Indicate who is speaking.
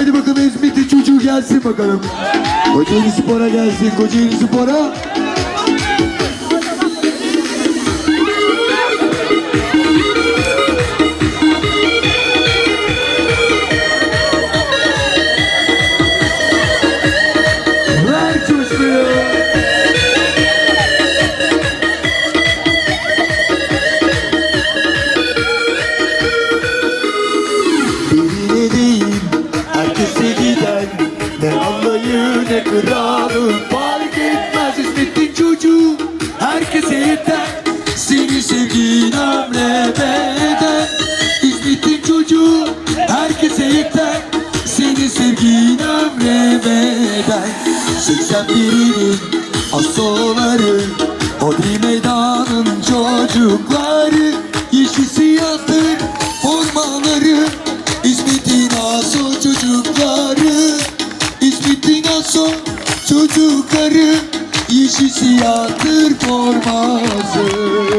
Speaker 1: Haydi bakalım İzmit'in çocuğu gelsin bakalım. Kocaeli Spor'a gelsin. Kocaeli Spor'a. Allah'ı ne kralı fark etmez İsmet'in çocuğu. Herkese yeter. Seni sevgin ömre bedel. İsmet'in çocuğu herkese yeter. Seni sevgin ömre bedel. 81'inin asoları Hodri meydanın çocukları. Yeşil siyahtır formaları İsmet'in aso çocukları Aso çocukları Yeşil siyahtır forması